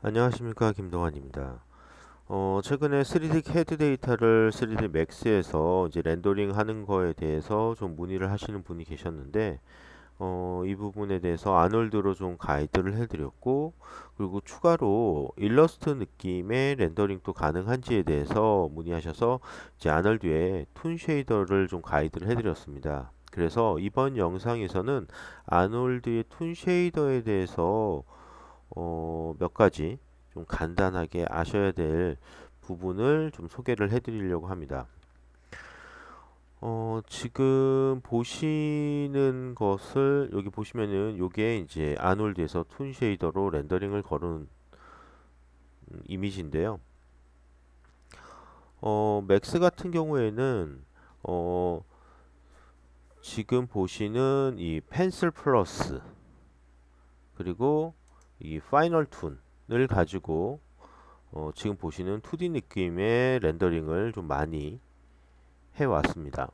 안녕하십니까 김동환입니다. 어, 최근에 3D CAD 데이터를 3D Max에서 이제 렌더링 하는 거에 대해서 좀 문의를 하시는 분이 계셨는데 어, 이 부분에 대해서 아놀드로 좀 가이드를 해드렸고 그리고 추가로 일러스트 느낌의 렌더링도 가능한지에 대해서 문의하셔서 이제 아놀드에 툰 쉐이더를 좀 가이드를 해드렸습니다. 그래서 이번 영상에서는 아놀드의 툰 쉐이더에 대해서 어, 몇 가지 좀 간단하게 아셔야 될 부분을 좀 소개를 해드리려고 합니다. 어, 지금 보시는 것을 여기 보시면은 요게 이제 아놀드에서 툰 쉐이더로 렌더링을 걸은 음, 이미지인데요. 어, 맥스 같은 경우에는 어, 지금 보시는 이 펜슬 플러스 그리고 이 파이널 툰을 가지고 어, 지금 보시는 2D 느낌의 렌더링을 좀 많이 해왔습니다.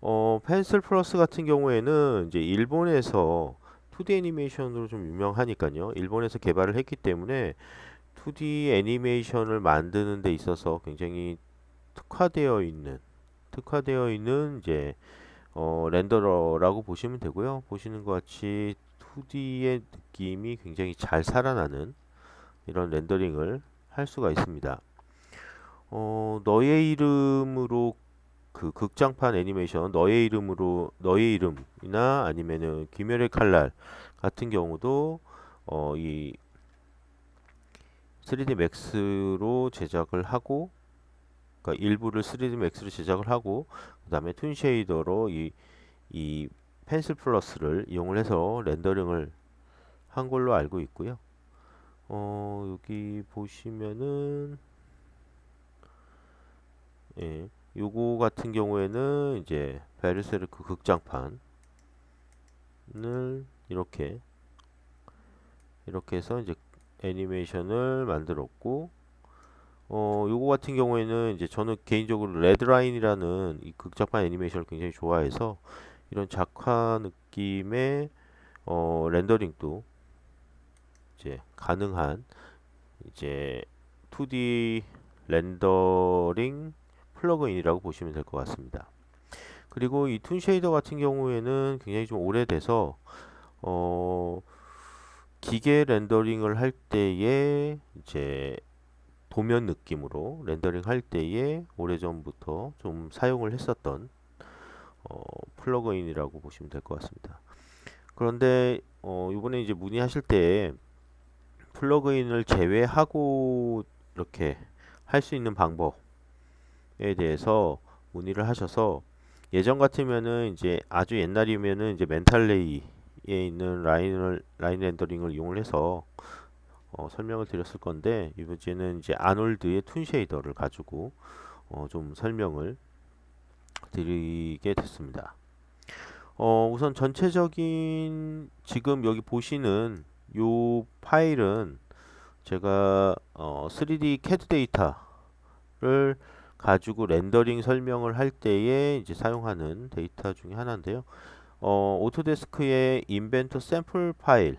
어, 펜슬 플러스 같은 경우에는 이제 일본에서 2D 애니메이션으로 좀 유명하니까요. 일본에서 개발을 했기 때문에 2D 애니메이션을 만드는 데 있어서 굉장히 특화되어 있는 특화되어 있는 이제 어, 렌더러라고 보시면 되고요. 보시는 것 같이 2D의 느낌이 굉장히 잘 살아나는 이런 렌더링을 할 수가 있습니다. 어, 너의 이름으로 그 극장판 애니메이션 너의 이름으로 너의 이름이나 아니면은 귀멸의 칼날 같은 경우도 어, 이 3D 맥스로 제작을 하고 그러니까 일부를 3D 맥스로 제작을 하고 그 다음에 툰 쉐이더로 이, 이 펜슬 플러스를 이용을 해서 렌더링을 한 걸로 알고 있고요. 어, 여기 보시면은 예, 요거 같은 경우에는 이제 베르세르크 극장판을 이렇게 이렇게 해서 이제 애니메이션을 만들었고 어, 요거 같은 경우에는 이제 저는 개인적으로 레드라인이라는 이 극장판 애니메이션을 굉장히 좋아해서 이런 작화 느낌의 어, 렌더링도 이제 가능한 이제 2D 렌더링 플러그인이라고 보시면 될 것 같습니다. 그리고 이 툰 쉐이더 같은 경우에는 굉장히 좀 오래돼서 어, 기계 렌더링을 할 때에 이제 도면 느낌으로 렌더링 할 때에 오래전부터 좀 사용을 했었던 어, 플러그인이라고 보시면 될 것 같습니다. 그런데 어, 이번에 이제 문의하실 때 플러그인을 제외하고 이렇게 할 수 있는 방법에 대해서 문의를 하셔서 예전 같으면은 이제 아주 옛날이면은 이제 멘탈레이에 있는 라인을 라인 렌더링을 이용을 해서 어, 설명을 드렸을 건데 이번에는 이제 아놀드의 툰 쉐이더를 가지고 어, 좀 설명을 드리게 됐습니다. 어, 우선 전체적인 지금 여기 보시는 요 파일은 제가 어, 3D CAD 데이터를 가지고 렌더링 설명을 할 때에 이제 사용하는 데이터 중에 하나인데요. 어, 오토데스크의 인벤터 샘플 파일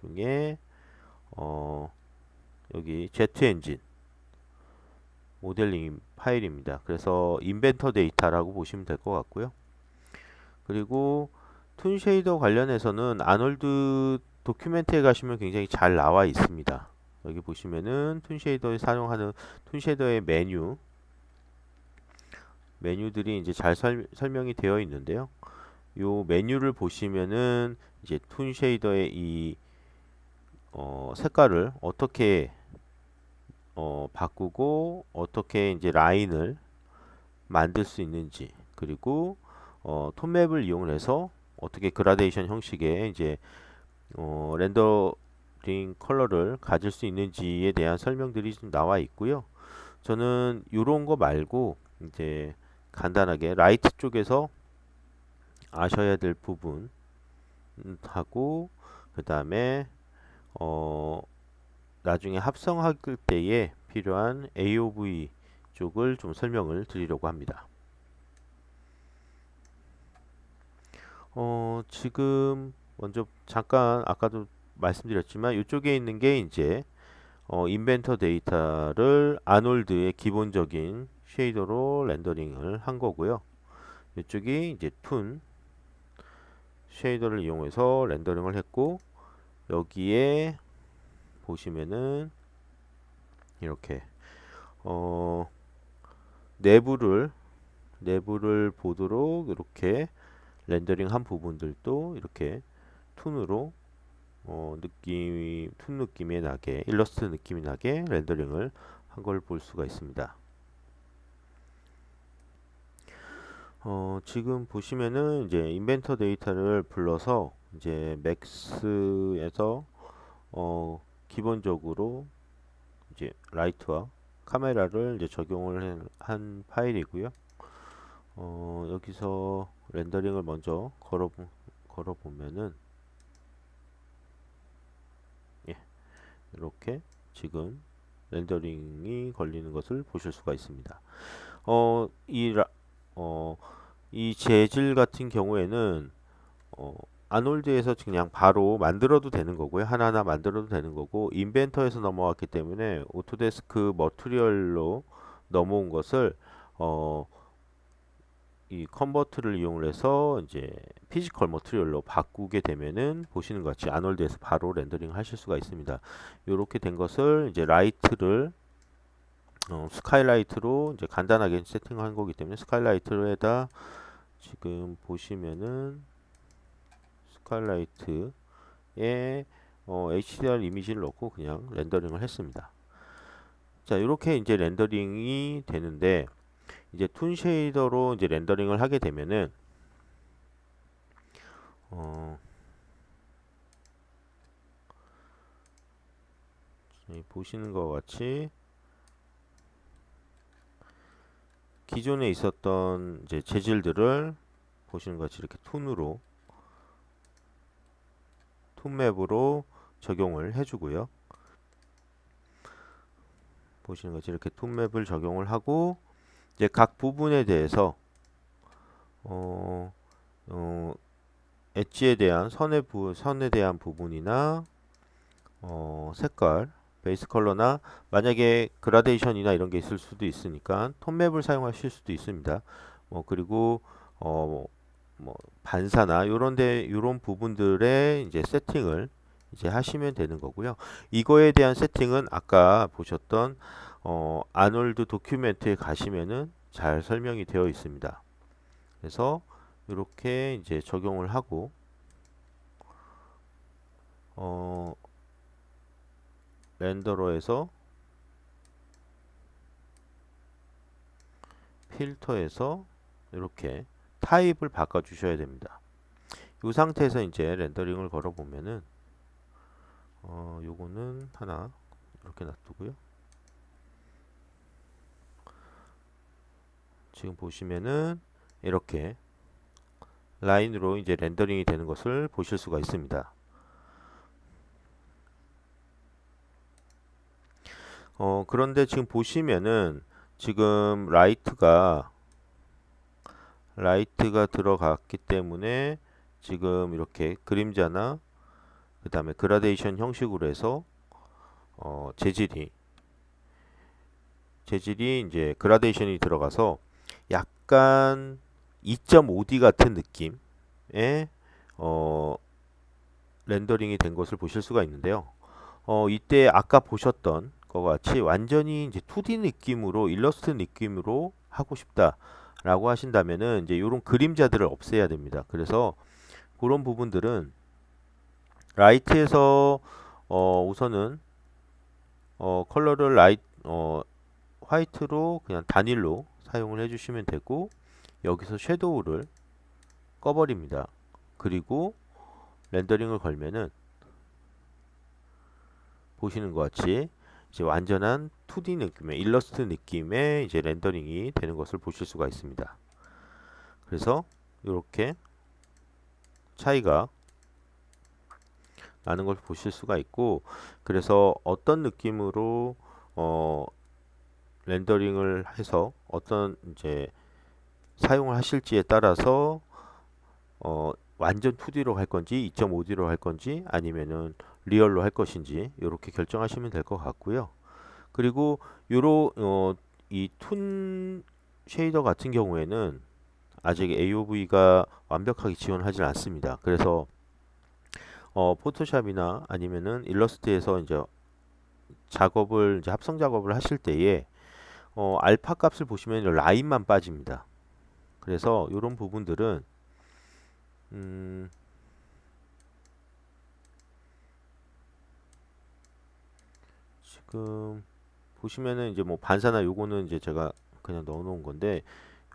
중에 어, 여기 제트 엔진 모델링 파일입니다. 그래서 인벤터 데이터라고 보시면 될 것 같고요. 그리고 툰 쉐이더 관련해서는 아놀드 도큐멘트에 가시면 굉장히 잘 나와 있습니다. 여기 보시면은 툰 쉐이더에 사용하는 툰 쉐이더의 메뉴 메뉴들이 이제 잘 설, 설명이 되어 있는데요. 요 메뉴를 보시면은 이제 툰 쉐이더의 이 어, 색깔을 어떻게 어, 바꾸고 어떻게 이제 라인을 만들 수 있는지 그리고 어, 톤맵을 이용해서 어떻게 그라데이션 형식의 이제 어, 렌더링 컬러를 가질 수 있는지에 대한 설명들이 좀 나와 있고요. 저는 이런 거 말고 이제 간단하게 라이트 쪽에서 아셔야 될 부분 하고 그 다음에 어 나중에 합성할 때에 필요한 AOV 쪽을 좀 설명을 드리려고 합니다. 어, 지금 먼저 잠깐 아까도 말씀드렸지만 이쪽에 있는 게 이제 어, 인벤터 데이터를 아놀드의 기본적인 쉐이더로 렌더링을 한 거고요. 이쪽이 이제 툰 쉐이더를 이용해서 렌더링을 했고 여기에 보시면은 이렇게 어 내부를 내부를 보도록 이렇게 렌더링 한 부분들도 이렇게 툰으로 어, 느낌 툰 느낌이 나게 일러스트 느낌이 나게 렌더링을 한 걸 볼 수가 있습니다. 어, 지금 보시면은 이제 인벤터 데이터를 불러서 이제 맥스에서 어, 기본적으로 이제 라이트와 카메라를 이제 적용을 한 파일이고요. 어, 여기서 렌더링을 먼저 걸어 걸어 보면은 예, 이렇게 지금 렌더링이 걸리는 것을 보실 수가 있습니다. 어, 이 라, 어, 이 재질 같은 경우에는 어, 아놀드에서 그냥 바로 만들어도 되는 거고요. 하나하나 만들어도 되는 거고 인벤터에서 넘어왔기 때문에 오토데스크 머트리얼로 넘어온 것을 어, 이 컨버트를 이용해서 이제 피지컬 머트리얼로 바꾸게 되면은 보시는 것 같이 아놀드에서 바로 렌더링 하실 수가 있습니다. 이렇게 된 것을 이제 라이트를 어, 스카이라이트로 이제 간단하게 세팅한 거기 때문에 스카이라이트에다 지금 보시면은 스카이라이트에 어, HDR 이미지를 넣고 그냥 렌더링을 했습니다. 자, 이렇게 이제 렌더링이 되는데 이제 툰 쉐이더로 이제 렌더링을 하게 되면은 어, 보시는 것 같이 기존에 있었던 이제 재질들을 보시는 것 같이 이렇게 톤으로 톤맵으로 적용을 해주고요. 보시는 것이 이렇게 톤맵을 적용을 하고 이제 각 부분에 대해서 어, 어, 엣지에 대한 선에 부, 선에 대한 부분이나 어, 색깔 베이스 컬러나 만약에 그라데이션이나 이런 게 있을 수도 있으니까 톤맵을 사용하실 수도 있습니다. 뭐 그리고 어, 뭐 반사나 요런데 요런 부분들의 이제 세팅을 이제 하시면 되는 거고요. 이거에 대한 세팅은 아까 보셨던 어, 아놀드 도큐멘트에 가시면은 잘 설명이 되어 있습니다. 그래서 이렇게 이제 적용을 하고 어, 렌더러에서 필터에서 이렇게 타입을 바꿔 주셔야 됩니다. 이 상태에서 이제 렌더링을 걸어 보면은 어, 요거는 하나 이렇게 놔두고요. 지금 보시면은 이렇게 라인으로 이제 렌더링이 되는 것을 보실 수가 있습니다. 어, 그런데 지금 보시면은 지금 라이트가 라이트가 들어갔기 때문에 지금 이렇게 그림자나 그 다음에 그라데이션 형식으로 해서 어, 재질이 재질이 이제 그라데이션이 들어가서 약간 2.5D 같은 느낌의 어, 렌더링이 된 것을 보실 수가 있는데요. 어, 이때 아까 보셨던 것 같이 완전히 이제 2D 느낌으로 일러스트 느낌으로 하고 싶다 라고 하신다면은 이제 이런 그림자들을 없애야 됩니다. 그래서 그런 부분들은 라이트에서 어, 우선은 어, 컬러를 라이트 어, 화이트로 그냥 단일로 사용을 해주시면 되고 여기서 섀도우를 꺼버립니다. 그리고 렌더링을 걸면은 보시는 것 같이 이제 완전한 2D 느낌의 일러스트 느낌의 이제 렌더링이 되는 것을 보실 수가 있습니다. 그래서 이렇게 차이가 나는 걸 보실 수가 있고 그래서 어떤 느낌으로 어 렌더링을 해서 어떤 이제 사용을 하실지에 따라서 어 완전 2D로 할 건지 2.5D로 할 건지 아니면은 리얼로 할 것인지 이렇게 결정하시면 될 것 같고요. 그리고 요로 어, 이툰 쉐이더 같은 경우에는 아직 AOV가 완벽하게 지원하지 않습니다. 그래서 어, 포토샵이나 아니면은 일러스트에서 이제 작업을 이제 합성 작업을 하실 때에 어, 알파 값을 보시면 라인만 빠집니다. 그래서 이런 부분들은 음, 지금 보시면은 이제 뭐 반사나 요거는 이제 제가 그냥 넣어 놓은 건데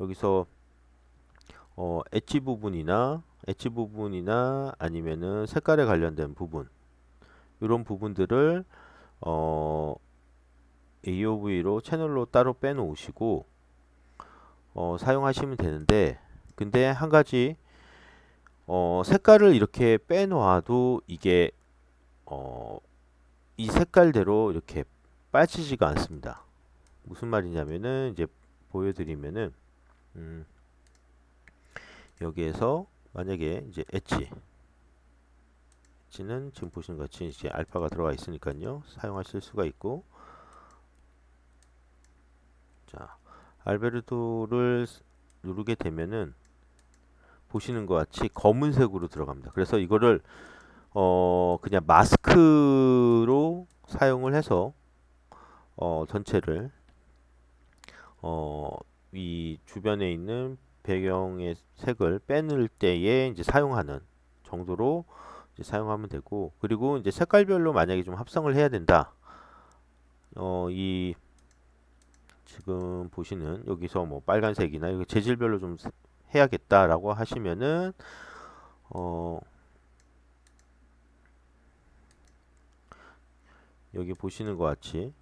여기서 어, 엣지 부분이나 엣지 부분이나 아니면은 색깔에 관련된 부분 이런 부분들을 어, AOV로 채널로 따로 빼놓으시고 어, 사용하시면 되는데 근데 한 가지 어, 색깔을 이렇게 빼놓아도 이게 어, 이 색깔대로 이렇게 빠지지가 않습니다. 무슨 말이냐면은 이제 보여드리면은 음, 여기에서 만약에 이제 엣지 엣지는 지금 보시는 것 같이 이제 알파가 들어가 있으니까요 사용하실 수가 있고 자 알베르도를 누르게 되면은 보시는 것 같이 검은색으로 들어갑니다. 그래서 이거를 어 그냥 마스크로 사용을 해서 어 전체를 어 이 주변에 있는 배경의 색을 빼낼 때에 이제 사용하는 정도로 이제 사용하면 되고 그리고 이제 색깔별로 만약에 좀 합성을 해야 된다. 어 이 지금 보시는 여기서 뭐 빨간색이나 이거 재질별로 좀 해야겠다라고 하시면은 어 여기 보시는 것 같이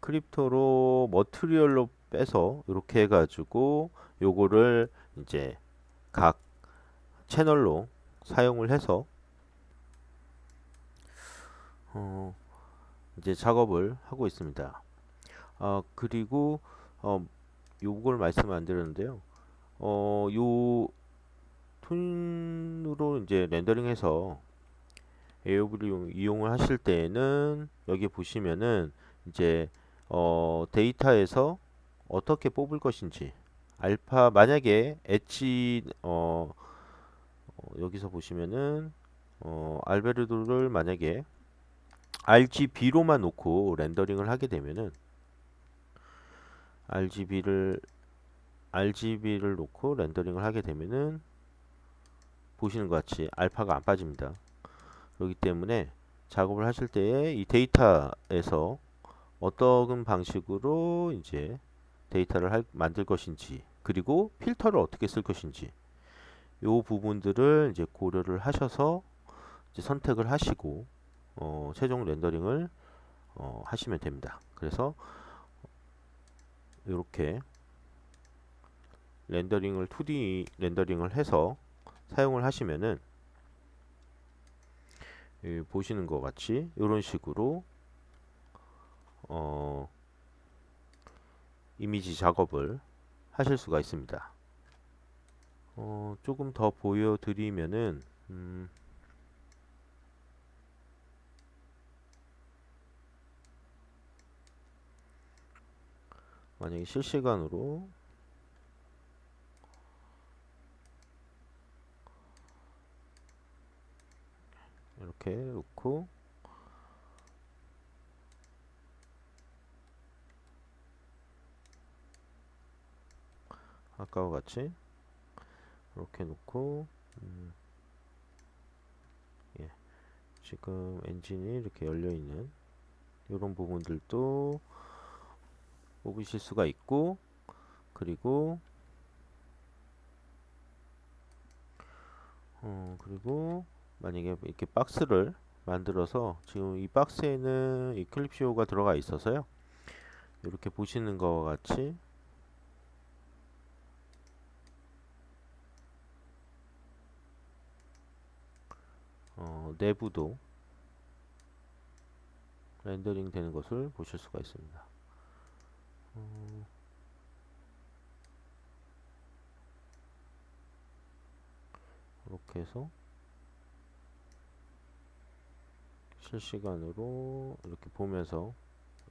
크립토로 머트리얼로 빼서 이렇게 해가지고 요거를 이제 각 채널로 사용을 해서 어 이제 작업을 하고 있습니다. 어 그리고 어 요걸 말씀 안 드렸는데요. 어요 톤으로 이제 렌더링해서 에어브를 이용을 하실 때에는 여기 보시면은 이제 어 데이터에서 어떻게 뽑을 것인지 알파 만약에 엣지 어, 어 여기서 보시면은 어 알베르도를 만약에 RGB로만 놓고 렌더링을 하게 되면은 RGB를 RGB를 놓고 렌더링을 하게 되면은 보시는 것 같이 알파가 안 빠집니다. 그렇기 때문에 작업을 하실 때에 이 데이터에서 어떤 방식으로 이제 데이터를 할, 만들 것인지 그리고 필터를 어떻게 쓸 것인지 요 부분들을 이제 고려를 하셔서 이제 선택을 하시고 어, 최종 렌더링을 어, 하시면 됩니다. 그래서 이렇게 렌더링을 2D 렌더링을 해서 사용을 하시면은 보시는 것 같이 이런 식으로 어, 이미지 작업을 하실 수가 있습니다. 어, 조금 더 보여드리면은 음, 만약에 실시간으로 이렇게 놓고 아까와 같이 이렇게 놓고 음, 예, 지금 엔진이 이렇게 열려 있는 이런 부분들도 뽑으실 수가 있고 그리고 어, 그리고 만약에 이렇게 박스를 만들어서 지금 이 박스에는 이 클립쇼가 들어가 있어서요. 이렇게 보시는 것과 같이 어, 내부도 렌더링 되는 것을 보실 수가 있습니다. 어, 이렇게 해서 실시간으로 이렇게 보면서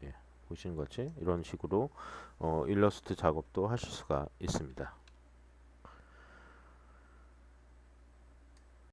예, 보시는 것이 이런 식으로 어, 일러스트 작업도 하실 수가 있습니다.